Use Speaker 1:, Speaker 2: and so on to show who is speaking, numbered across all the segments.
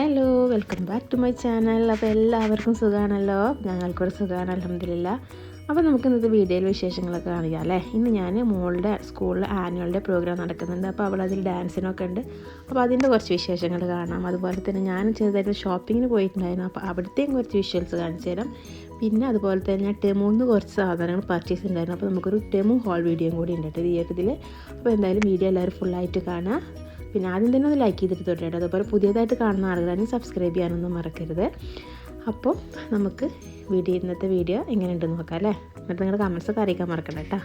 Speaker 1: Hello welcome back to my channel അപ്പോൾ എല്ലാവർക്കും സുഖമാണല്ലോ ഞങ്ങൾക്കൊരു സുഖമാണ് അലഹമില്ല അപ്പോൾ നമുക്ക് ഇന്നത്തെ വീഡിയോയിൽ വിശേഷങ്ങളൊക്കെ കാണിക്കാം അല്ലേ? ഇന്ന് ഞാൻ മോളുടെ സ്കൂളിൽ ആനുവൽ ഡേ പ്രോഗ്രാം നടക്കുന്നുണ്ട്. അപ്പോൾ അവൾ അതിൽ ഡാൻസിനൊക്കെ ഉണ്ട്. അപ്പോൾ അതിന്റെ കുറച്ച് വിശേഷങ്ങൾ കാണാം. അതുപോലെ തന്നെ ഞാൻ ചെറുതായിട്ട് ഷോപ്പിങ്ങിന് പോയിട്ടുണ്ടായിരുന്നു. അപ്പോൾ അവിടുത്തെയും കുറച്ച് വിഷ്വൽസ് കാണിച്ചു തരാം. പിന്നെ അതുപോലെ തന്നെ ടെമുന്ന് കുറച്ച് സാധനങ്ങൾ പർച്ചേസ് ഉണ്ടായിരുന്നു. അപ്പോൾ നമുക്കൊരു ടെമു ഹോൾ വീഡിയോയും കൂടി ഉണ്ട് കേട്ടോ തിയേറ്ററിൽ അപ്പോൾ എന്തായാലും വീഡിയോ എല്ലാവരും ഫുള്ളായിട്ട് കാണാം. പിന്നെ ആദ്യം തന്നെ ഒന്ന് ലൈക്ക് ചെയ്തിട്ട് തൊട്ടിട്ട് അതുപോലെ പുതിയതായിട്ട് കാണുന്ന ആളുകളാണെങ്കിൽ സബ്സ്ക്രൈബ് ചെയ്യാനൊന്നും മറക്കരുത്. അപ്പോൾ നമുക്ക് വീഡിയോ ഇന്നത്തെ വീഡിയോ എങ്ങനെയുണ്ടെന്ന് നോക്കാം അല്ലേ? എന്നിട്ട് നിങ്ങളുടെ കമൻസ് ഒക്കെ അറിയിക്കാൻ മറക്കണ്ട കേട്ടോ.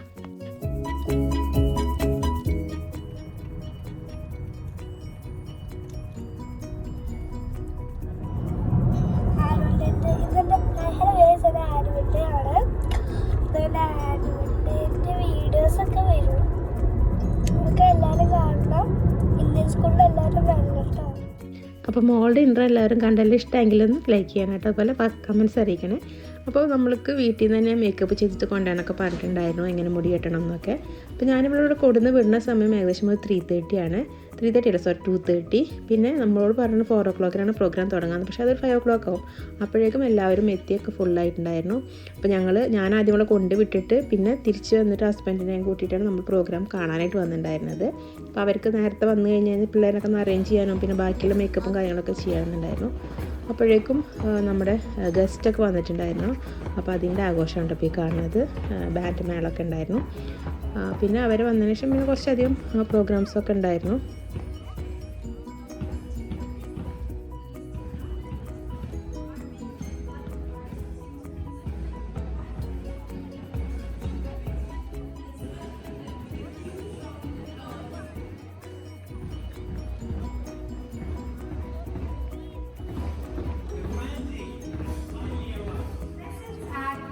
Speaker 1: അപ്പോൾ മോളുടെ ഇൻട്രോ എല്ലാവരും കണ്ടല്ലോ ഇഷ്ടമെങ്കിലൊന്ന് ലൈക്ക് ചെയ്യണം കേട്ടോ. അതുപോലെ കമൻസ് അറിയിക്കണേ. അപ്പോൾ നമ്മൾക്ക് വീട്ടിൽ നിന്ന് തന്നെ മേക്കപ്പ് ചെയ്തിട്ട് കൊണ്ടുവരാനൊക്കെ പറഞ്ഞിട്ടുണ്ടായിരുന്നു. എങ്ങനെ മുടി കെട്ടണം എന്നൊക്കെ. അപ്പോൾ ഞാനിവിടെ കൊടുന്ന് വിടുന്ന സമയം ഏകദേശം ഒരു ത്രീ തേർട്ടി ആണ്. ത്രീ തേർട്ടി അല്ല? സോറി ടു തേർട്ടി പിന്നെ നമ്മളോട് പറഞ്ഞ ഫോർ ഓ ക്ലോക്കിനാണ് പ്രോഗ്രാം തുടങ്ങുന്നത് പക്ഷേ അതൊരു ഫൈവ് ഓ ക്ലോക്ക് ആവും. അപ്പോഴേക്കും എല്ലാവരും എത്തിയൊക്കെ ഫുള്ളായിട്ടുണ്ടായിരുന്നു അപ്പോൾ ഞങ്ങൾ ഞാൻ ആദ്യം കൂടെ കൊണ്ടുവിട്ടിട്ട് പിന്നെ തിരിച്ച് വന്നിട്ട് ഹസ്ബൻഡിനെയും കൂട്ടിയിട്ടാണ് നമ്മൾ പ്രോഗ്രാം കാണാനായിട്ട് വന്നിട്ടുണ്ടായിരുന്നത്. അപ്പോൾ അവർക്ക് നേരത്തെ വന്നു കഴിഞ്ഞാൽ പിള്ളേരൊക്കെ ഒന്ന് അറേഞ്ച് ചെയ്യാനും പിന്നെ ബാക്കിയുള്ള മേക്കപ്പും കാര്യങ്ങളൊക്കെ ചെയ്യാനുണ്ടായിരുന്നു അപ്പോഴേക്കും നമ്മുടെ ഗസ്റ്റൊക്കെ വന്നിട്ടുണ്ടായിരുന്നു. അപ്പോൾ അതിന്റെ ആഘോഷമുണ്ട് ഇപ്പോൾ ഈ കാണുന്നത്. ബാൻഡ് മേളൊക്കെ ഉണ്ടായിരുന്നു. പിന്നെ അവർ വന്നതിന് ശേഷം പിന്നെ കുറച്ചധികം പ്രോഗ്രാംസൊക്കെ ഉണ്ടായിരുന്നു.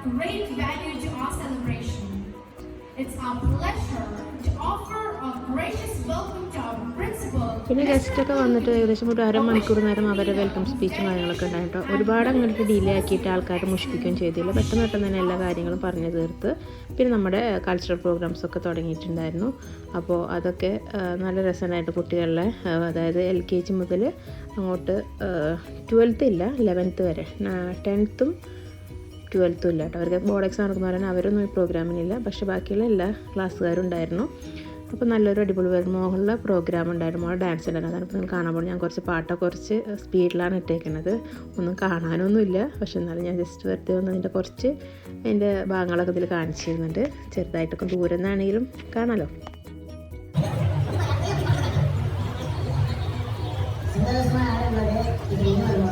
Speaker 2: Great value to our celebration. It's our pleasure to offer a gracious welcome to our principal.
Speaker 1: പിന്നെ ഗസ്റ്റൊക്കെ വന്നിട്ട് ഏകദേശം ഒരു അരമണിക്കൂർ നേരം അവരെ വെൽക്കം സ്പീച്ചും കാര്യങ്ങളൊക്കെ ഉണ്ടായിട്ടോ ഒരുപാട് അങ്ങോട്ട് ഡിലേ ആക്കിയിട്ട് ആൾക്കാർ മുഷിപ്പിക്കുകയും ചെയ്തില്ല പെട്ടെന്ന് പെട്ടെന്ന് തന്നെ എല്ലാ കാര്യങ്ങളും പറഞ്ഞു തീർത്ത് പിന്നെ നമ്മുടെ കൾച്ചറൽ പ്രോഗ്രാംസൊക്കെ തുടങ്ങിയിട്ടുണ്ടായിരുന്നു അപ്പോൾ അതൊക്കെ നല്ല രസമായിട്ട് കുട്ടികളിലെ അതായത് എൽ കെ ജി മുതൽ അങ്ങോട്ട് ട്വൽത്ത് ഇല്ല ലെവൻത്ത് വരെ ടെൻത്തും ട്വൽത്തും ഇല്ല കേട്ടോ. അവർക്ക് ബോർഡ് എക്സാം നടക്കുന്ന പറഞ്ഞാൽ അവരൊന്നും ഈ പ്രോഗ്രാമിനില്ല പക്ഷേ ബാക്കിയുള്ള എല്ലാ ക്ലാസ്സുകാരും ഉണ്ടായിരുന്നു. അപ്പോൾ നല്ലൊരു അടിപൊളി വരുമ്പോഴുള്ള പ്രോഗ്രാം ഉണ്ടായിരുന്നു. മോളെ ഡാൻസ് ഉണ്ടായിരുന്നു അതാണ്. ഇപ്പോൾ നിങ്ങൾ കാണാൻ പോകുന്നത് ഞാൻ കുറച്ച് പാട്ടൊക്കെ കുറച്ച് സ്പീഡിലാണ് ഇട്ടേക്കുന്നത് ഒന്നും കാണാനൊന്നുമില്ല. പക്ഷെ എന്നാലും ഞാൻ ജസ്റ്റ് വെറുതെ ഒന്ന് അതിന്റെ കുറച്ച് അതിന്റെ ഭാഗങ്ങളൊക്കെ ഇതിൽ കാണിച്ചിരുന്നുണ്ട്. ചെറുതായിട്ടൊക്കെ ദൂരം നിന്നാണെങ്കിലും കാണാമല്ലോ അപ്പം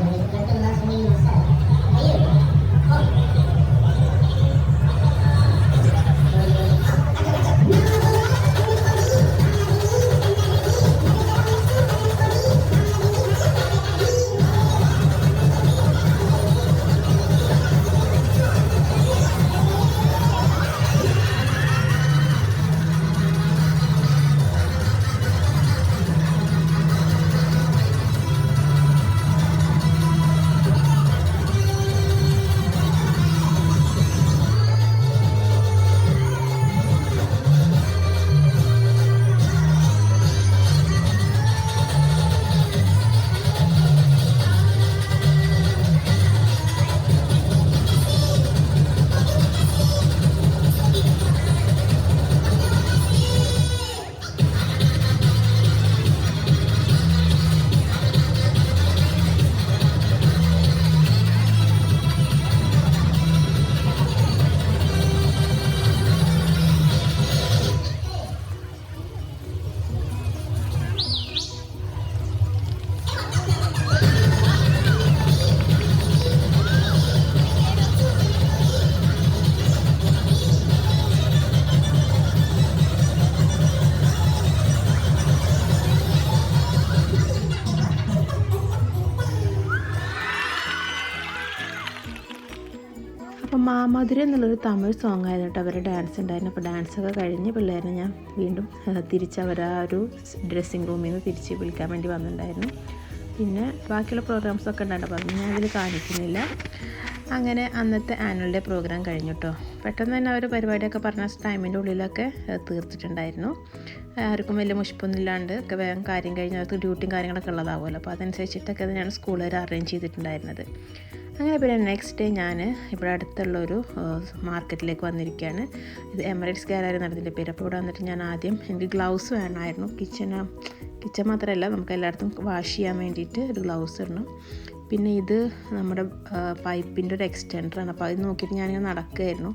Speaker 1: മാമധുര എന്നുള്ളൊരു തമിഴ് സോങ് ആയിരുന്നു കേട്ടോ. അവരുടെ ഡാൻസ് ഉണ്ടായിരുന്നു. അപ്പോൾ ഡാൻസൊക്കെ കഴിഞ്ഞ് പിള്ളേരെ ഞാൻ വീണ്ടും തിരിച്ച് അവർ ആ ഒരു ഡ്രസ്സിങ് റൂമിൽ നിന്ന് തിരിച്ച് വിളിക്കാൻ വേണ്ടി വന്നിട്ടുണ്ടായിരുന്നു. പിന്നെ ബാക്കിയുള്ള പ്രോഗ്രാംസ് ഒക്കെ ഉണ്ടായിരുന്നു അപ്പോൾ ഞാൻ അതിൽ കാണിക്കുന്നില്ല. അങ്ങനെ അന്നത്തെ ആനുവൽ ഡേ പ്രോഗ്രാം കഴിഞ്ഞു കേട്ടോ പെട്ടെന്ന് തന്നെ അവർ പരിപാടിയൊക്കെ പറഞ്ഞ ടൈമിന്റെ ഉള്ളിലൊക്കെ തീർത്തിട്ടുണ്ടായിരുന്നു. ആർക്കും വലിയ മുഷിപ്പൊന്നും ഇല്ലാണ്ട് ഒക്കെ വേഗം കാര്യം കഴിഞ്ഞ് അവർക്ക് ഡ്യൂട്ടിയും കാര്യങ്ങളൊക്കെ ഉള്ളതാവുമല്ലോ. അപ്പോൾ അതനുസരിച്ചിട്ടൊക്കെ തന്നെയാണ് സ്കൂളുകാർ അറേഞ്ച് ചെയ്തിട്ടുണ്ടായിരുന്നത്. അങ്ങനെ പിന്നെ നെക്സ്റ്റ് ഡേ ഞാൻ ഇവിടെ അടുത്തുള്ളൊരു മാർക്കറ്റിലേക്ക് വന്നിരിക്കുകയാണ് ഇത് എമറേറ്റ്സ് ഗാലറി നടത്തിന്റെ പേര്. അപ്പോൾ ഇവിടെ വന്നിട്ട് ഞാൻ ആദ്യം എനിക്ക് ഗ്ലൗസ് വേണമായിരുന്നു. കിച്ചൺ കിച്ചൺ മാത്രമല്ല നമുക്ക് എല്ലായിടത്തും വാഷ് ചെയ്യാൻ വേണ്ടിയിട്ട് ഒരു ഗ്ലൗസ് ഇടണം. പിന്നെ ഇത് നമ്മുടെ പൈപ്പിന്റെ ഒരു എക്സ്റ്റൻഡറാണ് അപ്പോൾ അത് നോക്കിയിട്ട് ഞാനിങ്ങനെ നടക്കുകയായിരുന്നു.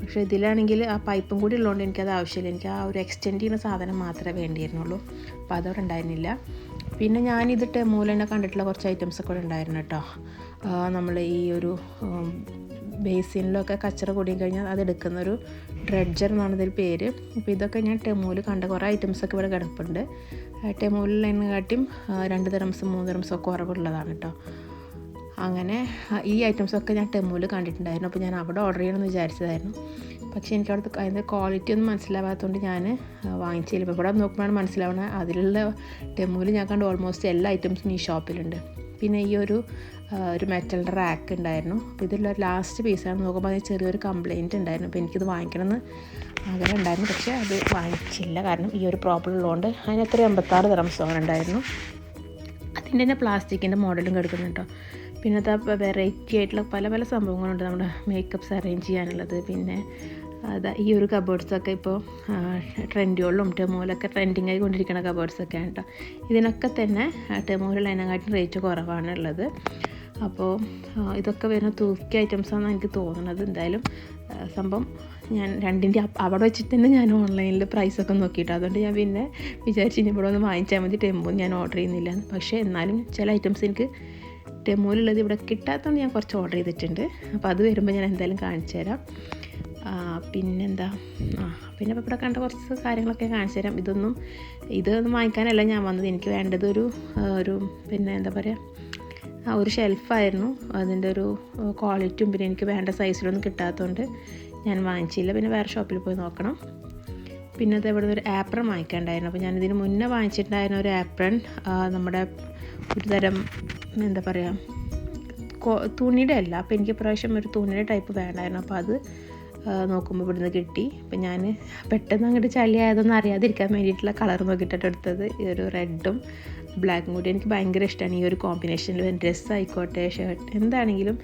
Speaker 1: പക്ഷേ ഇതിലാണെങ്കിൽ ആ പൈപ്പും കൂടി ഉള്ളതുകൊണ്ട് എനിക്കത് ആവശ്യമില്ല. എനിക്ക് ആ ഒരു എക്സ്റ്റെൻഡ് ചെയ്യുന്ന സാധനം മാത്രമേ വേണ്ടിയിരുന്നുള്ളൂ. അപ്പോൾ അതവിടെ ഉണ്ടായിരുന്നില്ല. പിന്നെ ഞാനിത് മൂലനെ കണ്ടിട്ടുള്ള കുറച്ച് ഐറ്റംസ് ഒക്കെ ഉണ്ടായിരുന്നു കേട്ടോ നമ്മൾ ഈ ഒരു ബേസിനിലൊക്കെ കച്ചറ കൂടി കഴിഞ്ഞാൽ അത് എടുക്കുന്ന ഒരു ഡ്രഡ്ജർ എന്നാണ് ഇതിൽ പേര്. അപ്പോൾ ഇതൊക്കെ ഞാൻ ടെമൂൽ കണ്ട കുറേ ഐറ്റംസ് ഒക്കെ ഇവിടെ കിടപ്പുണ്ട്. ടെമൂലിനെക്കാട്ടിയും രണ്ട് തരംസും മൂന്ന് തരംസും ഒക്കെ കുറവുള്ളതാണ് കേട്ടോ അങ്ങനെ ഈ ഐറ്റംസൊക്കെ ഞാൻ ടെമൂൽ കണ്ടിട്ടുണ്ടായിരുന്നു. അപ്പോൾ ഞാൻ അവിടെ ഓർഡർ ചെയ്യണമെന്ന് വിചാരിച്ചതായിരുന്നു. പക്ഷേ എനിക്ക് അവിടുത്തെ അതിന്റെ ക്വാളിറ്റി ഒന്നും മനസ്സിലാവാത്തതുകൊണ്ട് ഞാൻ വാങ്ങിച്ചില്ല ഇപ്പോൾ ഇവിടെ നോക്കുമ്പോഴാണ് മനസ്സിലാവുന്നത് അതിലുള്ള ഡെമോയിൽ ഞാൻ കണ്ട ഓൾമോസ്റ്റ് എല്ലാ ഐറ്റംസും ഈ ഷോപ്പിലുണ്ട് പിന്നെ ഈ ഒരു ഒരു മെറ്റലിന്റെ റാക്ക് ഉണ്ടായിരുന്നു. അപ്പോൾ ഇതിലുള്ള ലാസ്റ്റ് പീസാണ് നോക്കുമ്പോൾ അതിന് ചെറിയൊരു കംപ്ലയിന്റ് ഉണ്ടായിരുന്നു. അപ്പോൾ എനിക്കിത് വാങ്ങിക്കണമെന്ന് ആഗ്രഹം ഉണ്ടായിരുന്നു. പക്ഷേ അത് വാങ്ങിച്ചില്ല. കാരണം ഈ ഒരു പ്രോബ്ലം ഉള്ളതുകൊണ്ട് അതിന് എത്ര എൺപത്താറ് തരം സോൺ ഉണ്ടായിരുന്നു. അതിന്റെ തന്നെ പ്ലാസ്റ്റിക്കിന്റെ മോഡലും കിടക്കുന്നുണ്ട് പിന്നെ അത് വെറൈറ്റി ആയിട്ടുള്ള പല പല സംഭവങ്ങളുണ്ട് നമ്മുടെ മേക്കപ്പ്സ് അറേഞ്ച് ചെയ്യാനുള്ളത്. പിന്നെ അതാ ഈ ഒരു കബോർഡ്സൊക്കെ ഇപ്പോൾ ട്രെൻഡുകളിലും ടെമോലൊക്കെ ട്രെൻഡിങ് ആയി കൊണ്ടിരിക്കുന്ന കബോർഡ്സൊക്കെ കേട്ടോ ഇതിനൊക്കെ തന്നെ ടെമോലിൽ അതിനെക്കാട്ടും റേറ്റ് കുറവാണ് ഉള്ളത് അപ്പോൾ ഇതൊക്കെ വരുന്ന തൂക്കി ഐറ്റംസാണെന്ന് എനിക്ക് തോന്നുന്നത് എന്തായാലും സംഭവം ഞാൻ രണ്ടിന്റെ അവിടെ വെച്ചിട്ട് തന്നെ ഞാൻ ഓൺലൈനിൽ പ്രൈസൊക്കെ നോക്കിയിട്ട്. അതുകൊണ്ട് ഞാൻ പിന്നെ വിചാരിച്ചു ഇനി ഇവിടെ ഒന്ന് വാങ്ങിച്ചാൽ മതി. ടെമ്പോ ഞാൻ ഓർഡർ ചെയ്യുന്നില്ല. പക്ഷേ എന്നാലും ചില ഐറ്റംസ് എനിക്ക് ടെമ്പോയിലുള്ളത് ഇവിടെ കിട്ടാത്തതുകൊണ്ട് ഞാൻ കുറച്ച് ഓർഡർ ചെയ്തിട്ടുണ്ട്. അപ്പോൾ അത് വരുമ്പോൾ ഞാൻ എന്തായാലും കാണിച്ചു തരാം. പിന്നെന്താ? ആ പിന്നെ ഇപ്പോൾ ഇവിടെ കണ്ട കുറച്ച് കാര്യങ്ങളൊക്കെ കാണിച്ചു തരാം. ഇതൊന്നും ഇതൊന്നും വാങ്ങിക്കാനല്ല ഞാൻ വന്നത്. എനിക്ക് വേണ്ടത് ഒരു ഒരു പിന്നെ എന്താ പറയുക ആ ഒരു ഷെൽഫായിരുന്നു അതിന്റെ ഒരു ക്വാളിറ്റിയും പിന്നെ എനിക്ക് വേണ്ട സൈസിലൊന്നും കിട്ടാത്തതുകൊണ്ട് ഞാൻ വാങ്ങിച്ചില്ല. പിന്നെ വേറെ ഷോപ്പിൽ പോയി നോക്കണം. പിന്നെ അത് ഇവിടെ ഒരു ആപ്രൺ വാങ്ങിക്കാണ്ടായിരുന്നു അപ്പോൾ ഞാനിതിന് മുന്നേ വാങ്ങിച്ചിട്ടുണ്ടായിരുന്ന ഒരു ആപ്രൺ നമ്മുടെ ഒരു തരം എന്താ പറയുക തുണിയുടെ അല്ല. അപ്പോൾ എനിക്ക് പ്രാവശ്യം ഒരു തുണിയുടെ ടൈപ്പ് വേണമായിരുന്നു അപ്പോൾ അത് നോക്കുമ്പോൾ ഇവിടുന്ന് കിട്ടി. അപ്പം ഞാൻ പെട്ടെന്ന് അങ്ങോട്ട് ചളിയായതൊന്നും അറിയാതിരിക്കാൻ വേണ്ടിയിട്ടുള്ള കളർ നോക്കിയിട്ടാണ് എടുത്തത്. ഈ ഒരു റെഡും ബ്ലാക്കും കൂടി എനിക്ക് ഭയങ്കര ഇഷ്ടമാണ് ഈ ഒരു കോമ്പിനേഷനിൽ ഡ്രസ്സ് ആയിക്കോട്ടെ ഷർട്ട് എന്താണെങ്കിലും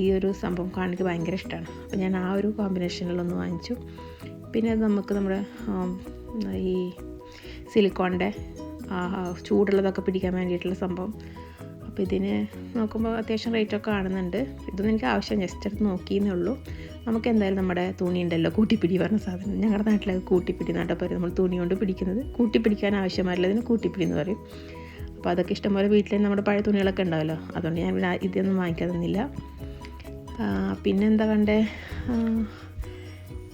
Speaker 1: ഈ ഒരു സംഭവം കാണാൻ ഭയങ്കര ഇഷ്ടമാണ് അപ്പോൾ ഞാൻ ആ ഒരു കോമ്പിനേഷനിലൊന്ന് വാങ്ങിച്ചു. പിന്നെ നമുക്ക് നമ്മുടെ ഈ സിലിക്കോണിന്റെ ചൂടുള്ളതൊക്കെ പിടിക്കാൻ വേണ്ടിയിട്ടുള്ള സംഭവം. അപ്പോൾ ഇതിന് നോക്കുമ്പോൾ അത്യാവശ്യം റേറ്റൊക്കെ കാണുന്നുണ്ട്. ഇതൊന്നും എനിക്ക് ആവശ്യം ജസ്റ്റ് എടുത്ത് നോക്കിയെന്നേ ഉള്ളൂ. നമുക്ക് എന്തായാലും നമ്മുടെ തുണി ഉണ്ടല്ലോ കൂട്ടിപ്പിടി പറഞ്ഞ സാധനം. ഞങ്ങളുടെ നാട്ടിലൊക്കെ കൂട്ടിപ്പിടി നാട്ടിൽ പറയും. നമ്മൾ തുണി കൊണ്ട് പിടിക്കുന്നത് കൂട്ടിപ്പിടിക്കാൻ ആവശ്യമായില്ല ഇതിന് കൂട്ടിപ്പിടി എന്ന് പറയും. അപ്പോൾ അതൊക്കെ ഇഷ്ടംപോലെ വീട്ടിൽ നമ്മുടെ പഴയ തുണികളൊക്കെ ഉണ്ടാവല്ലോ അതുകൊണ്ട് ഞാൻ ഇവിടെ ഇതൊന്നും പിന്നെ പിന്നെന്താ കണ്ടേ?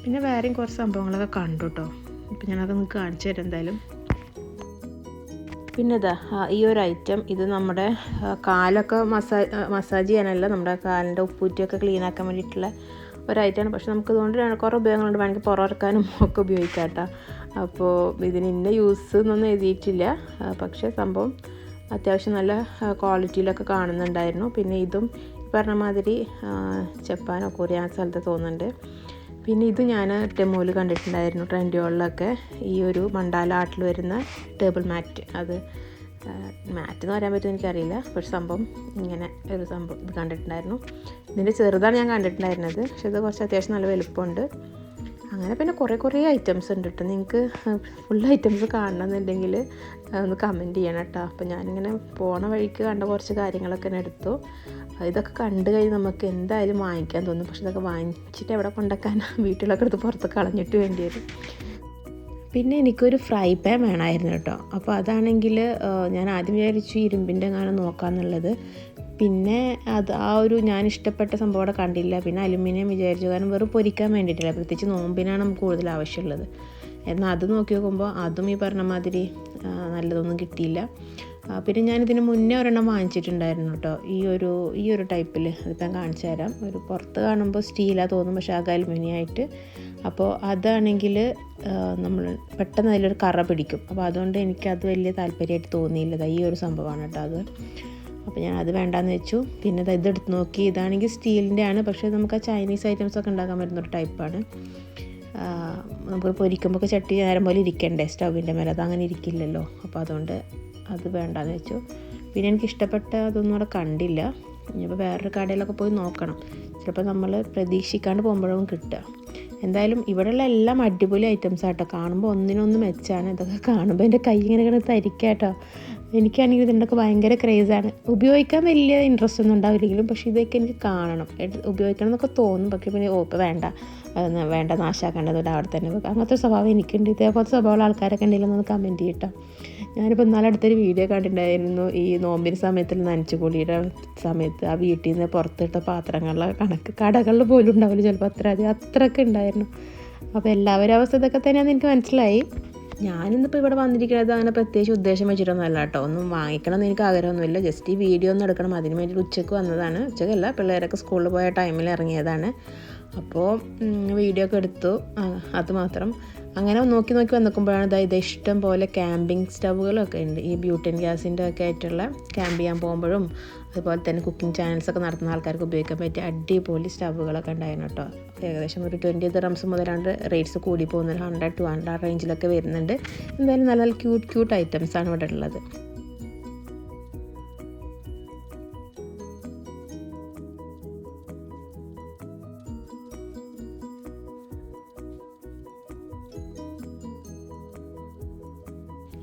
Speaker 1: പിന്നെ വേറെയും കുറച്ച് സംഭവങ്ങളൊക്കെ കണ്ടു കേട്ടോ ഇപ്പം ഞാനത് നിങ്ങൾക്ക് കാണിച്ചു തരാം എന്തായാലും. പിന്നെ ഇതാ ഈ ഒരു ഐറ്റം ഇത് നമ്മുടെ കാലൊക്കെ മസാജ് മസാജ് ചെയ്യാനല്ല നമ്മുടെ കാലിന്റെ ഉപ്പൂറ്റിയൊക്കെ ക്ലീൻ ആക്കാൻ വേണ്ടിയിട്ടുള്ള ഒരു ഐറ്റമാണ് പക്ഷെ നമുക്ക് ഇതുകൊണ്ട് കുറേ ഉപയോഗങ്ങളുണ്ട്. വേണമെങ്കിൽ പുററക്കാനും ഒക്കെ ഉപയോഗിക്കാം കേട്ടോ. അപ്പോൾ ഇതിന് ഇന്ന യൂസ് എന്നൊന്നും എഴുതിയിട്ടില്ല. പക്ഷേ സംഭവം അത്യാവശ്യം നല്ല ക്വാളിറ്റിയിലൊക്കെ കാണുന്നുണ്ടായിരുന്നു. പിന്നെ ഇതും പറഞ്ഞ മാതിരി ജപ്പാനോ കൊറിയ സ്ഥലത്ത് തോന്നുന്നുണ്ട്. പിന്നെ ഇത് ഞാൻ ടെമോയിൽ കണ്ടിട്ടുണ്ടായിരുന്നു ട്രെൻഡുകളിലൊക്കെ ഈ ഒരു മണ്ടാല ആർട്ടിൽ വരുന്ന ടേബിൾ മാറ്റ് അത് മാറ്റ് എന്ന് പറയാൻ പറ്റുമോ എനിക്കറിയില്ല. പക്ഷെ സംഭവം ഇങ്ങനെ ഒരു സംഭവം ഇത് കണ്ടിട്ടുണ്ടായിരുന്നു. ഇതിന്റെ ചെറുതാണ് ഞാൻ കണ്ടിട്ടുണ്ടായിരുന്നത്. പക്ഷെ ഇത് കുറച്ച് അത്യാവശ്യം നല്ല വലുപ്പമുണ്ട്. അങ്ങനെ പിന്നെ കുറേ കുറേ ഐറ്റംസ് ഉണ്ട് കേട്ടോ. നിങ്ങൾക്ക് ഫുൾ ഐറ്റംസ് കാണണമെന്നുണ്ടെങ്കിൽ ഒന്ന് കമന്റ് ചെയ്യണം കേട്ടോ. അപ്പോൾ ഞാനിങ്ങനെ പോണ വഴിക്ക് കണ്ട കുറച്ച് കാര്യങ്ങളൊക്കെ എടുത്തു. ഇതൊക്കെ കണ്ടു കഴിഞ്ഞ് നമുക്ക് എന്തായാലും വാങ്ങിക്കാൻ തോന്നും. പക്ഷെ ഇതൊക്കെ വാങ്ങിച്ചിട്ട് എവിടെ കൊണ്ടുവെക്കാൻ വീട്ടിലൊക്കെ എടുത്ത് പുറത്ത് കളഞ്ഞിട്ട് വേണ്ടി വരും പിന്നെ എനിക്കൊരു ഫ്രൈ പാൻ വേണമായിരുന്നു കേട്ടോ. അപ്പോൾ അതാണെങ്കിൽ ഞാൻ ആദ്യം വിചാരിച്ചു ഇരുമ്പിന്റെ എങ്ങാനും നോക്കാമെന്നുള്ളത് പിന്നെ അത് ആ ഒരു ഞാൻ ഇഷ്ടപ്പെട്ട സംഭവം അവിടെ കണ്ടില്ല. പിന്നെ അലുമിനിയം വിചാരിച്ചു. കാരണം വെറും പൊരിക്കാൻ വേണ്ടിയിട്ടില്ല. പ്രത്യേകിച്ച് നോമ്പിനാണ് നമുക്ക് കൂടുതൽ ആവശ്യമുള്ളത്. എന്നാൽ അത് നോക്കി നോക്കുമ്പോൾ അതും ഈ പറഞ്ഞ മാതിരി നല്ലതൊന്നും കിട്ടിയില്ല. പിന്നെ ഞാനിതിന് മുന്നേ ഒരെണ്ണം വാങ്ങിച്ചിട്ടുണ്ടായിരുന്നു കേട്ടോ. ഈ ഒരു ഈ ഒരു ടൈപ്പിൽ അതിപ്പോൾ ഞാൻ കാണിച്ചു തരാം. ഒരു പുറത്ത് കാണുമ്പോൾ സ്റ്റീലാണ് തോന്നും പക്ഷേ ആകെ അലുമിനിയം ആയിട്ട് അപ്പോൾ അതാണെങ്കിൽ നമ്മൾ പെട്ടെന്ന് അതിലൊരു കറ പിടിക്കും. അപ്പോൾ അതുകൊണ്ട് എനിക്കത് വലിയ താല്പര്യമായിട്ട് തോന്നിയില്ല. ഈ ഒരു സംഭവമാണ് കേട്ടോ അത്. അപ്പോൾ ഞാൻ അത് വേണ്ടാന്ന് വെച്ചു. പിന്നെ ഇതെടുത്ത് നോക്കി. ഇതാണെങ്കിൽ സ്റ്റീലിന്റെ ആണ് പക്ഷേ നമുക്ക് ആ ചൈനീസ് ഐറ്റംസ് ഒക്കെ ഉണ്ടാക്കാൻ പറ്റുന്ന ഒരു ടൈപ്പാണ് നമുക്ക് പൊരിക്കുമ്പോൾ ചട്ടി നേരം പോലെ ഇരിക്കണ്ടേ? സ്റ്റൗവിന്റെ മേലെ. അത് അങ്ങനെ ഇരിക്കില്ലല്ലോ. അപ്പോൾ അതുകൊണ്ട് അത് വേണ്ടാന്ന് വെച്ചു. പിന്നെ എനിക്ക് ഇഷ്ടപ്പെട്ട അതൊന്നും അവിടെ കണ്ടില്ല. ഇനിയിപ്പോൾ വേറൊരു കടയിലൊക്കെ പോയി നോക്കണം. ചിലപ്പോൾ നമ്മൾ പ്രതീക്ഷിക്കാണ്ട് പോകുമ്പോഴും കിട്ടുക. എന്തായാലും ഇവിടെയുള്ള എല്ലാം അടിപൊളി ഐറ്റംസ് ആട്ടോ. കാണുമ്പോൾ ഒന്നിനൊന്ന് മെച്ചാണ്. ഇതൊക്കെ കാണുമ്പോൾ എന്റെ കൈ ഇങ്ങനെ കിടന്ന് തരിക്കാട്ടോ. എനിക്കാണെങ്കിൽ ഇതിന്റെയൊക്കെ ഭയങ്കര ക്രേസാണ് ഉപയോഗിക്കാൻ വലിയ ഇൻട്രസ്റ്റ് ഒന്നും ഉണ്ടാവില്ലെങ്കിലും പക്ഷേ ഇതൊക്കെ എനിക്ക് കാണണം. ഉപയോഗിക്കണം എന്നൊക്കെ തോന്നും. പക്ഷേ പിന്നെ ഓ ഇപ്പോൾ വേണ്ട. വേണ്ട നാശാക്കേണ്ടതുകൊണ്ട് അവിടെ തന്നെ. അങ്ങനത്തെ സ്വഭാവം എനിക്കുണ്ട്. ഇതേപോലത്തെ സ്വഭാവമുള്ള ആൾക്കാരൊക്കെ ഉണ്ടെങ്കിൽ ഒന്ന് കമന്റ് ചെയ്യട്ടോ ഞാനിപ്പോൾ ഇന്നാലെ അടുത്തൊരു വീഡിയോ കണ്ടിട്ടുണ്ടായിരുന്നു. ഈ നോമ്പിന് സമയത്തിൽ നനച്ചുപൊളിയുടെ സമയത്ത് ആ വീട്ടിൽ നിന്ന് പുറത്തിട്ട പാത്രങ്ങളുടെ കണക്ക് കടകളിൽ പോലും ഉണ്ടാവില്ല. ചിലപ്പോൾ അത്ര അധികം അത്രയൊക്കെ ഉണ്ടായിരുന്നു. അപ്പോൾ എല്ലാവരും അവസ്ഥ ഇതൊക്കെ തന്നെയാണെന്ന് എനിക്ക് മനസ്സിലായി. ഞാനിന്നിപ്പോൾ ഇവിടെ വന്നിരിക്കുന്നത് അങ്ങനെ പ്രത്യേകിച്ച് ഉദ്ദേശം വെച്ചിട്ടൊന്നുമല്ല കേട്ടോ. ഒന്നും വാങ്ങിക്കണം എന്ന് എനിക്ക് ആഗ്രഹമൊന്നുമില്ല. ജസ്റ്റ് ഈ വീഡിയോ ഒന്ന് എടുക്കണം. അതിന് വേണ്ടി ഉച്ചയ്ക്ക് വന്നതാണ്. ഉച്ചക്കല്ല പിള്ളേരൊക്കെ സ്കൂളിൽ പോയ ടൈമിൽ ഇറങ്ങിയതാണ്. അപ്പോൾ വീഡിയോ ഒക്കെ എടുത്തു. അതുമാത്രം അത് മാത്രം. അങ്ങനെ നോക്കി നോക്കി വന്നിക്കുമ്പോഴാണ് ഇതാ ഇഷ്ടം പോലെ ക്യാമ്പിംഗ് സ്റ്റൗകളൊക്കെ ഉണ്ട്. ഈ ബ്യൂട്ടൻ ഗ്യാസിന്റെ ഒക്കെ ആയിട്ടുള്ള ക്യാമ്പ് ചെയ്യാൻ പോകുമ്പോഴും അതുപോലെ തന്നെ കുക്കിംഗ് ചാനൽസൊക്കെ നടത്തുന്ന ആൾക്കാർക്ക് ഉപയോഗിക്കാൻ പറ്റിയ അടിപൊളി സ്റ്റൗകളൊക്കെ ഉണ്ടായിരുന്നു കേട്ടോ. ഏകദേശം ഒരു ട്വന്റി ദിറംസ് മുതലാണ്ട് റേറ്റ്സ് കൂടി പോകുന്നത് ഹൺഡ്രഡ് ടു ഹൺഡ്രഡ് റേഞ്ചിലൊക്കെ വരുന്നുണ്ട്. എന്തായാലും നല്ല നല്ല ക്യൂട്ട് ക്യൂട്ട് ഐറ്റംസ് ആണ് ഇവിടെ ഉള്ളത്.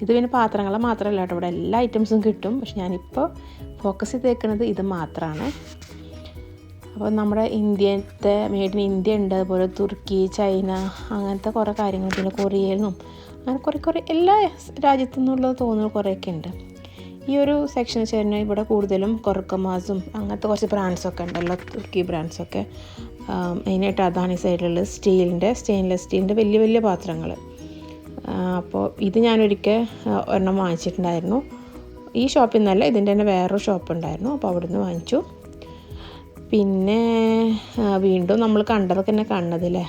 Speaker 1: ഇത് പിന്നെ പാത്രങ്ങൾ മാത്രമല്ല കേട്ടോ. ഇവിടെ എല്ലാ ഐറ്റംസും കിട്ടും. പക്ഷെ ഞാനിപ്പോൾ ഫോക്കസ് ചെയ്തേക്കുന്നത് ഇത് മാത്രമാണ് അപ്പോൾ നമ്മുടെ ഇന്ത്യത്തെ മെയ്ഡ് ഇൻ ഇന്ത്യ ഉണ്ട്. അതുപോലെ തുർക്കി ചൈന അങ്ങനത്തെ കുറേ കാര്യങ്ങൾ. പിന്നെ കൊറിയയിലും അങ്ങനെ കുറേ കുറേ എല്ലാ രാജ്യത്തു നിന്നുള്ളത് തോന്നുന്നു കുറേയൊക്കെ ഉണ്ട്. ഈ ഒരു സെക്ഷൻ ചേരുന്ന ഇവിടെ കൂടുതലും കൊറക്കമാസും അങ്ങനത്തെ കുറച്ച് ബ്രാൻഡ്സൊക്കെ ഉണ്ടല്ലോ തുർക്കി ബ്രാൻഡ്സൊക്കെ മെയിനായിട്ട് അതാണ് ഈ സൈഡിലുള്ളത് സ്റ്റീലിന്റെ സ്റ്റെയിൻലെസ് സ്റ്റീലിന്റെ വലിയ വലിയ പാത്രങ്ങൾ അപ്പോൾ ഇത് ഞാനൊരിക്കൽ ഒരെണ്ണം വാങ്ങിച്ചിട്ടുണ്ടായിരുന്നു. ഈ ഷോപ്പിൽ നിന്നല്ല ഇതിന്റെ തന്നെ വേറൊരു ഷോപ്പ് ഉണ്ടായിരുന്നു. അപ്പോൾ അവിടുന്ന് വാങ്ങിച്ചു. പിന്നെ വീണ്ടും നമ്മൾ കണ്ടതൊക്കെ തന്നെ കണ്ടതില്ലേ?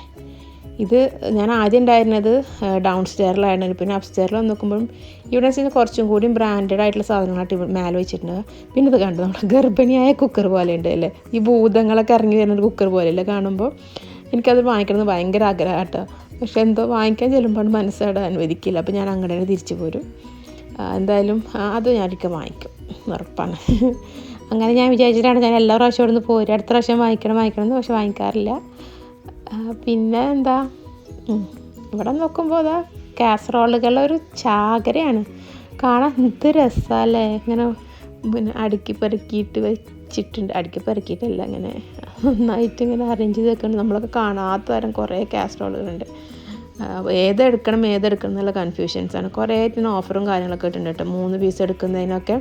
Speaker 1: ഇത് ഞാൻ ആദ്യം ഉണ്ടായിരുന്നത് ഡൗൺ സ്റ്റെയറിലായിരുന്നു പിന്നെ അപ് സ്റ്റെയറിൽ വന്ന് നോക്കുമ്പോഴും ഇവിടെ വെച്ചാൽ കുറച്ചും കൂടി ബ്രാൻഡഡ് ആയിട്ടുള്ള സാധനങ്ങളായിട്ട് മേലെ വെച്ചിട്ടുണ്ട് പിന്നെ ഇത് കണ്ടു നമ്മുടെ ഗർഭിണിയായ കുക്കർ പോലെ ഉണ്ട് അല്ലേ? ഈ ഭൂതങ്ങളൊക്കെ ഇറങ്ങി വരുന്ന ഒരു കുക്കർ പോലെയല്ലേ കാണുമ്പോൾ എനിക്കത് വാങ്ങിക്കണമെന്ന് ഭയങ്കര ആഗ്രഹം കേട്ടോ പക്ഷെ എന്തോ വാങ്ങിക്കാൻ ചെല്ലുമ്പോൾ മനസ്സവിടെ അനുവദിക്കില്ല. അപ്പോൾ ഞാൻ അങ്ങനെ തന്നെ തിരിച്ചു പോരും. എന്തായാലും അത് ഞാൻ ഒരിക്കൽ വാങ്ങിക്കും. ഉറപ്പാണ്. അങ്ങനെ ഞാൻ വിചാരിച്ചിട്ടാണ് ഞാൻ എല്ലാ പ്രാവശ്യം ഇവിടെ നിന്ന് പോരും. അടുത്ത പ്രാവശ്യം വാങ്ങിക്കണം വാങ്ങിക്കണം എന്ന് പക്ഷെ വാങ്ങിക്കാറില്ല. പിന്നെ എന്താ? ഇവിടെ നോക്കുമ്പോൾ അതാ കാസറോളുകളുടെ ഒരു ചാകരയാണ്. കാണാൻ എന്ത് രസമല്ലേ? ഇങ്ങനെ പിന്നെ അടുക്കി പെറുക്കിയിട്ട് വെച്ചിട്ടുണ്ട്. അടുക്കി പെറുക്കിയിട്ടല്ല. അങ്ങനെ നന്നായിട്ട് ഇങ്ങനെ അറേഞ്ച് ചെയ്ത് വെക്കുന്നുണ്ട് നമ്മളൊക്കെ കാണാത്ത തരം കുറേ കാസറോളുകളുണ്ട് ആ, ഏതെടുക്കണം ഏതെടുക്കണം എന്നുള്ള കൺഫ്യൂഷൻസാണ് കുറേ ഇതിന് ഓഫറും കാര്യങ്ങളൊക്കെ ഇട്ടുണ്ട് കേട്ടോ. മൂന്ന് പീസ് എടുക്കുന്നതിനൊക്കെ.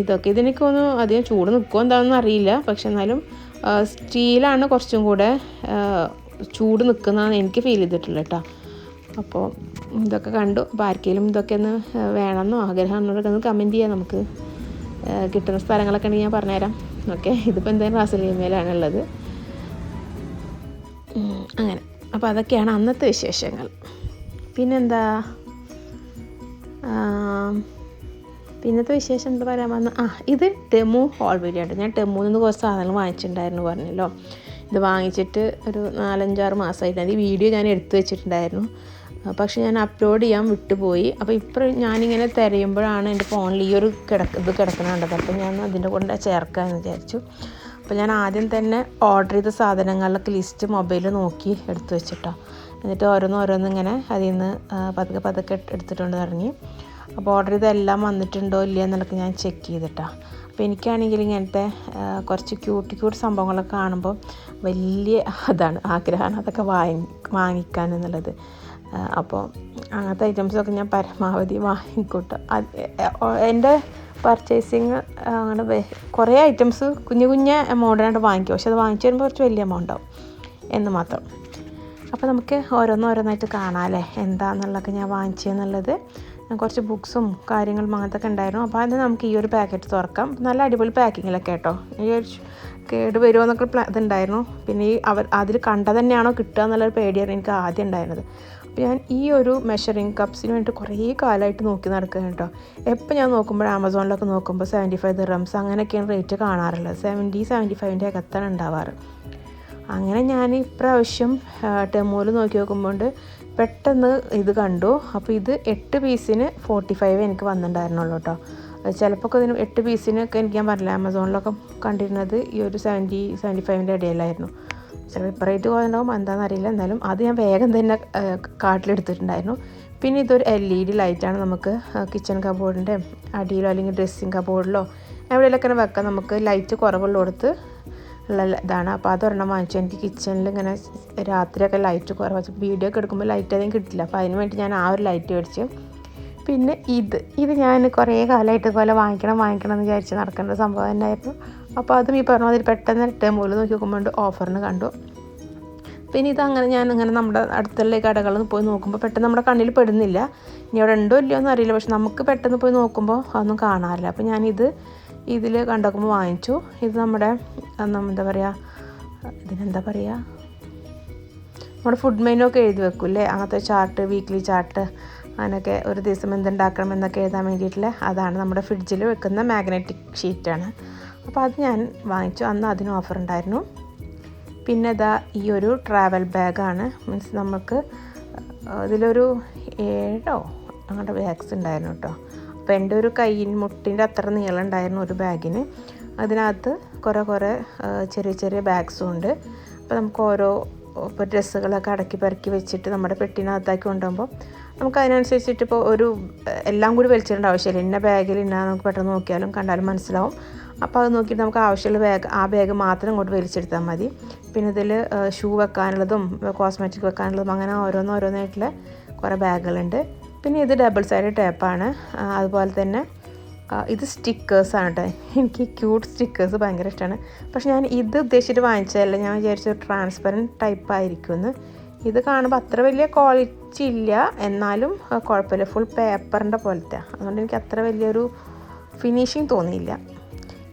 Speaker 1: ഇതൊക്കെ ഇതിനൊക്കെ ഒന്ന് അധികം ചൂട് നിൽക്കുമോ എന്താണെന്ന് അറിയില്ല. പക്ഷെ എന്നാലും സ്റ്റീലാണ് കുറച്ചും കൂടെ ചൂട് നിൽക്കുന്നതെന്ന് എനിക്ക് ഫീൽ ചെയ്തിട്ടുള്ളത് കേട്ടോ. അപ്പോൾ ഇതൊക്കെ കണ്ടു. അപ്പോൾ ആർക്കെങ്കിലും ഇതൊക്കെ ഒന്ന് വേണമെന്നോ ആഗ്രഹമാണെന്നോ ഒന്ന് കമന്റ് ചെയ്യാം നമുക്ക്. കിട്ടുന്ന സ്ഥലങ്ങളൊക്കെ ഞാൻ പറഞ്ഞുതരാം. ഓക്കെ? ഇതിപ്പോൾ എന്തായാലും ഉള്ളത് അങ്ങനെ. അപ്പോൾ അതൊക്കെയാണ് അന്നത്തെ വിശേഷങ്ങൾ. പിന്നെന്താ? പിന്നത്തെ വിശേഷം എന്താ പറയാൻ വന്ന? ആ ഇത് ടെമു ഹോൾ വീഡിയോ ഉണ്ട് ഞാൻ ടെമു നിന്ന് കുറച്ച് സാധനങ്ങൾ വാങ്ങിച്ചിട്ടുണ്ടായിരുന്നു പറഞ്ഞല്ലോ. ഇത് വാങ്ങിച്ചിട്ട് ഒരു നാലഞ്ചാറ് മാസമായിട്ട്. ഈ വീഡിയോ ഞാൻ എടുത്തു വെച്ചിട്ടുണ്ടായിരുന്നു. പക്ഷെ ഞാൻ അപ്ലോഡ് ചെയ്യാൻ വിട്ടുപോയി. അപ്പോൾ ഇപ്പോൾ ഞാനിങ്ങനെ തിരയുമ്പോഴാണ് എന്റെ ഫോണിൽ ഈ ഒരു കിടക്ക് ഇത് കിടക്കുന്നുണ്ടത് അപ്പോൾ ഞാൻ അതിന്റെ കൊണ്ട് ചേർക്കാൻ വിചാരിച്ചു. അപ്പോൾ ഞാൻ ആദ്യം തന്നെ ഓർഡർ ചെയ്ത സാധനങ്ങളിലൊക്കെ ലിസ്റ്റ് മൊബൈലിൽ നോക്കി എടുത്തു വെച്ചിട്ടോ. എന്നിട്ട് ഓരോന്ന് ഓരോന്ന് ഇങ്ങനെ അതിൽ നിന്ന് പതുക്കെ പതുക്കെ എടുത്തിട്ടുണ്ട് തുടങ്ങി അപ്പോൾ ഓർഡർ ചെയ്ത എല്ലാം വന്നിട്ടുണ്ടോ ഇല്ല എന്നുള്ളതൊക്കെ ഞാൻ ചെക്ക് ചെയ്തിട്ടാ. അപ്പോൾ എനിക്കാണെങ്കിൽ ഇങ്ങനത്തെ കുറച്ച് ക്യൂട്ടി ക്യൂട്ട് സംഭവങ്ങളൊക്കെ കാണുമ്പോൾ വലിയ അതാണ് ആഗ്രഹമാണ് അതൊക്കെ വാങ്ങി വാങ്ങിക്കാൻ എന്നുള്ളത്. അപ്പോൾ അങ്ങനത്തെ ഐറ്റംസൊക്കെ ഞാൻ പരമാവധി വാങ്ങിക്കൂട്ടും. എന്റെ പർച്ചേസിങ് അങ്ങനെ കുറേ ഐറ്റംസ് കുഞ്ഞു കുഞ്ഞ് എമൗണ്ടിനായിട്ട് വാങ്ങിക്കും. പക്ഷെ അത് വാങ്ങിച്ചു വരുമ്പോൾ കുറച്ച് വലിയ എമൗണ്ട് ആവും എന്ന് മാത്രം. അപ്പോൾ നമുക്ക് ഓരോന്നോരോന്നായിട്ട് കാണാമല്ലേ എന്താണെന്നുള്ളതൊക്കെ ഞാൻ വാങ്ങിച്ചെന്നുള്ളത് ഞാൻ കുറച്ച് ബുക്സും കാര്യങ്ങളും അങ്ങനത്തെ ഒക്കെ ഉണ്ടായിരുന്നു. അപ്പോൾ അത് നമുക്ക് ഈ ഒരു പാക്കറ്റ് തുറക്കാം. നല്ല അടിപൊളി പാക്കിങ്ങിലൊക്കെ കേട്ടോ ഈ ഒരു കേട് വരുമോ എന്നൊക്കെ പ്ലാ ഇതുണ്ടായിരുന്നു. പിന്നെ ഈ അവർ അതിൽ കണ്ട തന്നെയാണോ കിട്ടുക എന്നുള്ളൊരു പേടിയായിരുന്നു എനിക്ക് ആദ്യം ഉണ്ടായിരുന്നത്. ഞാൻ ഈ ഒരു മെഷറിങ് കപ്സിന് വേണ്ടിയിട്ട് കുറേ കാലമായിട്ട് നോക്കി നടക്കുകയാണ് കേട്ടോ. എപ്പോൾ ഞാൻ നോക്കുമ്പോൾ ആമസോണിലൊക്കെ നോക്കുമ്പോൾ സെവന്റി ഫൈവ് ദിറംസ് അങ്ങനെയൊക്കെയാണ് റേറ്റ് കാണാറുള്ളത്. സെവന്റി സെവന്റി ഫൈവിന്റെ അകത്താണ് ഉണ്ടാവാറ്. അങ്ങനെ ഞാൻ ഇപ്രാവശ്യം ടെമോയിൽ നോക്കി നോക്കുമ്പോൾ പെട്ടെന്ന് ഇത് കണ്ടു. അപ്പോൾ ഇത് എട്ട് പീസിന് ഫോർട്ടി ഫൈവ് എനിക്ക് വന്നിട്ടുണ്ടായിരുന്നുള്ളൂ കേട്ടോ. ചിലപ്പോൾ ഇതിന് എട്ട് പീസിനൊക്കെ എനിക്ക് ഞാൻ പറഞ്ഞില്ല ആമസോണിലൊക്കെ കണ്ടിരുന്നത് ഈ ഒരു സെവന്റി സെവന്റി ഫൈവിന്റെ ഇടയിലായിരുന്നു. ചിലപ്പോൾ ഇപ്പോൾ റേറ്റ് എന്താണെന്നറിയില്ല എന്നാലും അത് ഞാൻ വേഗം തന്നെ കാട്ടിലെടുത്തിട്ടുണ്ടായിരുന്നു. പിന്നെ ഇതൊരു എൽ ഇ ഡി ലൈറ്റാണ് നമുക്ക് കിച്ചൺ കബോർഡിന്റെ അടിയിലോ അല്ലെങ്കിൽ ഡ്രസ്സിങ് കബോർഡിലോ എവിടെയെങ്കിലൊക്കെ വെക്കാം. നമുക്ക് ലൈറ്റ് കുറവുള്ളടത്ത് ഉള്ള ഇതാണ്. അപ്പോൾ അതൊരെണ്ണം വാങ്ങിച്ചു. എനിക്ക് കിച്ചണിൽ ഇങ്ങനെ രാത്രിയൊക്കെ ലൈറ്റ് കുറവ്. വീഡിയോ ഒക്കെ എടുക്കുമ്പോൾ ലൈറ്റ് അധികം കിട്ടില്ല. അപ്പോൾ അതിന് വേണ്ടി ഞാൻ ആ ഒരു ലൈറ്റ് മേടിച്ചു. പിന്നെ ഇത് ഇത് ഞാൻ കുറേ കാലമായിട്ട് ഇതുപോലെ വാങ്ങിക്കണം വാങ്ങിക്കണം എന്ന് വിചാരിച്ച് നടക്കേണ്ട സംഭവം തന്നെയായിരുന്നു. അപ്പോൾ അതും ഈ പറഞ്ഞ മാതിരി പെട്ടെന്ന് ടേമൂൽ നോക്കി നോക്കുമ്പോൾ ഓഫറിന് കണ്ടു. പിന്നെ ഇതങ്ങനെ ഞാൻ ഇങ്ങനെ നമ്മുടെ അടുത്തുള്ള കടകളിൽ പോയി നോക്കുമ്പോൾ പെട്ടെന്ന് നമ്മുടെ കണ്ണിൽ പെടുന്നില്ല. ഇനി അവിടെ ഉണ്ടോ ഇല്ലയോ എന്ന് അറിയില്ല. പക്ഷെ നമുക്ക് പെട്ടെന്ന് പോയി നോക്കുമ്പോൾ അതൊന്നും കാണാറില്ല. അപ്പോൾ ഞാനിത് ഇതിൽ കണ്ടുനോക്കുമ്പോൾ വാങ്ങിച്ചു. ഇത് നമ്മുടെ എന്താ പറയുക ഇതിനെന്താ പറയുക നമ്മുടെ ഫുഡ് മെനു ഒക്കെ എഴുതി വെക്കൂല്ലേ അങ്ങനത്തെ ചാർട്ട് വീക്ക്ലി ചാർട്ട് അങ്ങനെയൊക്കെ ഒരു ദിവസം എന്തുണ്ടാക്കണം എന്നൊക്കെ എഴുതാൻ വേണ്ടിയിട്ടുള്ള അതാണ് നമ്മുടെ ഫ്രിഡ്ജിൽ വെക്കുന്ന മാഗ്നറ്റിക് ഷീറ്റാണ് അപ്പോൾ അത് ഞാൻ വാങ്ങിച്ചു. അന്ന് അതിന് ഓഫർ ഉണ്ടായിരുന്നു. പിന്നെ ഇതാ ഈ ഒരു ട്രാവൽ ബാഗാണ് മീൻസ് നമുക്ക് ഇതിലൊരു ഏഴോ അങ്ങനത്തെ ബാഗ്സ് ഉണ്ടായിരുന്നു കേട്ടോ. അപ്പോൾ എന്റെ ഒരു കയ്യിൻ മുട്ടിന്റെ അത്ര നീളം ഉണ്ടായിരുന്നു ഒരു ബാഗിന് അതിനകത്ത് കുറേ കുറേ ചെറിയ ചെറിയ ബാഗ്സും ഉണ്ട്. അപ്പോൾ നമുക്ക് ഓരോ ഇപ്പോൾ ഡ്രസ്സുകളൊക്കെ അടക്കി പെറുക്കി വെച്ചിട്ട് നമ്മുടെ പെട്ടിനകത്താക്കി കൊണ്ടുപോകുമ്പോൾ നമുക്ക് അതിനനുസരിച്ചിട്ട് ഇപ്പോൾ ഒരു എല്ലാം കൂടി വലിച്ചിടേണ്ട ആവശ്യമില്ല. ഇന്ന ബാഗിൽ ഇന്ന നമുക്ക് പെട്ടെന്ന് നോക്കിയാലും കണ്ടാലും മനസ്സിലാവും. അപ്പോൾ അത് നോക്കിയിട്ട് നമുക്ക് ആവശ്യമുള്ള ബാഗ് ആ ബാഗ് മാത്രം ഇങ്ങോട്ട് വലിച്ചെടുത്താൽ മതി. പിന്നെ ഇതിൽ ഷൂ വെക്കാനുള്ളതും കോസ്മെറ്റിക് വെക്കാനുള്ളതും അങ്ങനെ ഓരോന്ന് ഓരോന്നായിട്ടുള്ള കുറേ ബാഗുകളുണ്ട്. പിന്നെ ഇത് ഡബിൾ സൈഡ് ടേപ്പാണ് അതുപോലെ തന്നെ ഇത് സ്റ്റിക്കേഴ്സാണ് കേട്ടോ എനിക്ക് ക്യൂട്ട് സ്റ്റിക്കേഴ്സ് ഭയങ്കര ഇഷ്ടമാണ്. പക്ഷെ ഞാൻ ഇത് ഉദ്ദേശിച്ചിട്ട് വാങ്ങിച്ചതല്ല. ഞാൻ വിചാരിച്ചു ട്രാൻസ്പെറന്റ് ടൈപ്പ് ആയിരിക്കുമെന്ന്. ഇത് കാണുമ്പോൾ അത്ര വലിയ ക്വാളിറ്റി ഇല്ല. എന്നാലും കുഴപ്പമില്ല. ഫുൾ പേപ്പറിന്റെ പോലത്തെ. അതുകൊണ്ട് എനിക്ക് അത്ര വലിയൊരു ഫിനിഷിങ് തോന്നിയില്ല.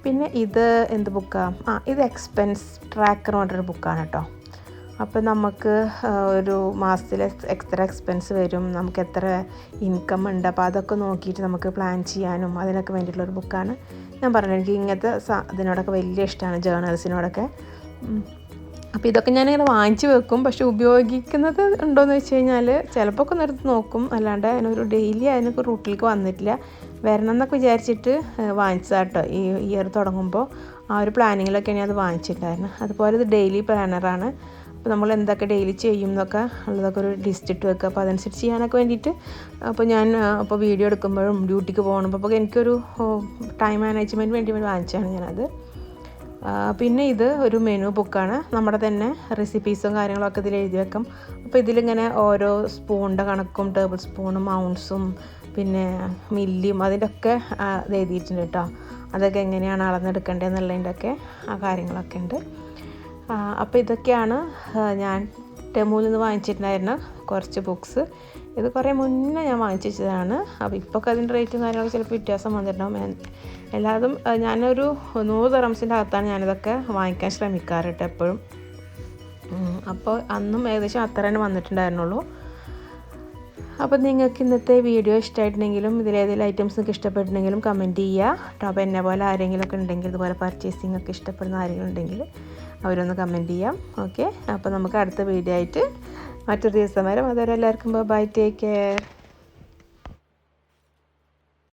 Speaker 1: പിന്നെ ഇത് എന്ത് ബുക്കാണ് ആ ഇത് എക്സ്പെൻസ് ട്രാക്കർ പറഞ്ഞൊരു ബുക്കാണ് കേട്ടോ. അപ്പോൾ നമുക്ക് ഒരു മാസത്തിൽ എത്ര എക്സ്പെൻസ് വരും. നമുക്ക് എത്ര ഇൻകം ഉണ്ട്. അപ്പോൾ അതൊക്കെ നോക്കിയിട്ട് നമുക്ക് പ്ലാൻ ചെയ്യാനും അതിനൊക്കെ വേണ്ടിയിട്ടുള്ളൊരു ബുക്കാണ്. ഞാൻ പറഞ്ഞു എനിക്ക് ഇങ്ങനത്തെ ഇതിനോടൊക്കെ വലിയ ഇഷ്ടമാണ് ജേണൽസിനോടൊക്കെ. അപ്പോൾ ഇതൊക്കെ ഞാനിങ്ങനെ വാങ്ങിച്ചു വെക്കും. പക്ഷേ ഉപയോഗിക്കുന്നത് ഉണ്ടോയെന്ന് വെച്ച് കഴിഞ്ഞാൽ ചിലപ്പോൾ ഒക്കെ നിർത്തി നോക്കും. അല്ലാണ്ട് അതിനൊരു ഡെയിലി അതിനൊക്കെ റൂട്ടിലേക്ക് വന്നിട്ടില്ല. വരണം എന്നൊക്കെ വിചാരിച്ചിട്ട് വാങ്ങിച്ചതാണ് കേട്ടോ ഈ ഇയർ തുടങ്ങുമ്പോൾ ആ ഒരു പ്ലാനിങ്ങിലൊക്കെയാണ് അത് വാങ്ങിച്ചിട്ടുണ്ടായിരുന്നു. അതുപോലെ ഇത് ഡെയിലി പ്ലാനറാണ് അപ്പോൾ നമ്മൾ എന്തൊക്കെ ഡെയിലി ചെയ്യും എന്നൊക്കെ ഉള്ളതൊക്കെ ഒരു ലിസ്റ്റ് ഇട്ട് വെക്കുക. അപ്പോൾ അതനുസരിച്ച് ചെയ്യാനൊക്കെ വേണ്ടിയിട്ട് അപ്പോൾ ഞാൻ അപ്പോൾ വീഡിയോ എടുക്കുമ്പോഴും ഡ്യൂട്ടിക്ക് പോകണം അപ്പോൾ എനിക്കൊരു ടൈം മാനേജ്മെന്റ് വേണ്ടി വാങ്ങിച്ചതാണ് ഞാനത്. പിന്നെ ഇത് ഒരു മെനു ബുക്കാണ് നമ്മുടെ തന്നെ റെസിപ്പീസും കാര്യങ്ങളൊക്കെ ഇതിൽ എഴുതി വെക്കും. അപ്പോൾ ഇതിലിങ്ങനെ ഓരോ സ്പൂണിന്റെ കണക്കും ടേബിൾ സ്പൂണും ഔൺസും പിന്നെ മില്ലിയും അതിന്റെ എഴുതിയിട്ടുണ്ട് കേട്ടോ. അതൊക്കെ എങ്ങനെയാണ് അളന്നെടുക്കേണ്ടതെന്നുള്ളതിന്റെ ഒക്കെ ആ കാര്യങ്ങളൊക്കെ ഉണ്ട്. അപ്പോൾ ഇതൊക്കെയാണ് ഞാൻ ടെമൂലിൽ നിന്ന് വാങ്ങിച്ചിട്ടുണ്ടായിരുന്ന കുറച്ച് ബുക്സ് ഇത് കുറേ മുന്നേ ഞാൻ വാങ്ങിച്ചു വെച്ചതാണ്. അപ്പോൾ ഇപ്പോൾ അതിന്റെ റേറ്റും കാര്യങ്ങളൊക്കെ ചിലപ്പോൾ വ്യത്യാസം വന്നിട്ടുണ്ടാവും. എല്ലാതും ഞാനൊരു നൂറ് തെറംസിന്റെ അകത്താണ് ഞാനിതൊക്കെ വാങ്ങിക്കാൻ ശ്രമിക്കാറ് കേട്ടോ എപ്പോഴും. അപ്പോൾ അന്നും ഏകദേശം അത്ര തന്നെ വന്നിട്ടുണ്ടായിരുന്നുള്ളൂ. അപ്പോൾ നിങ്ങൾക്ക് ഇന്നത്തെ വീഡിയോ ഇഷ്ടമായിട്ടുണ്ടെങ്കിലും ഇതിലേതെങ്കിലും ഐറ്റംസ് നിങ്ങൾക്ക് ഇഷ്ടപ്പെട്ടിട്ടുണ്ടെങ്കിലും കമന്റ് ചെയ്യുക. കേട്ടോ അപ്പോൾ എന്നെ പോലെ ആരെങ്കിലും ഒക്കെ ഉണ്ടെങ്കിൽ ഇതുപോലെ പർച്ചേസിംഗ് ഒക്കെ ഇഷ്ടപ്പെടുന്ന ആരെങ്കിലും ഉണ്ടെങ്കിൽ അവരൊന്ന് കമന്റ് ചെയ്യാം. ഓക്കെ അപ്പോൾ നമുക്ക് അടുത്ത വീഡിയോ ആയിട്ട് മറ്റൊരു ദിവസം വരെ. അതുവരെ എല്ലാവർക്കും ബൈ ടേക്ക് കെയർ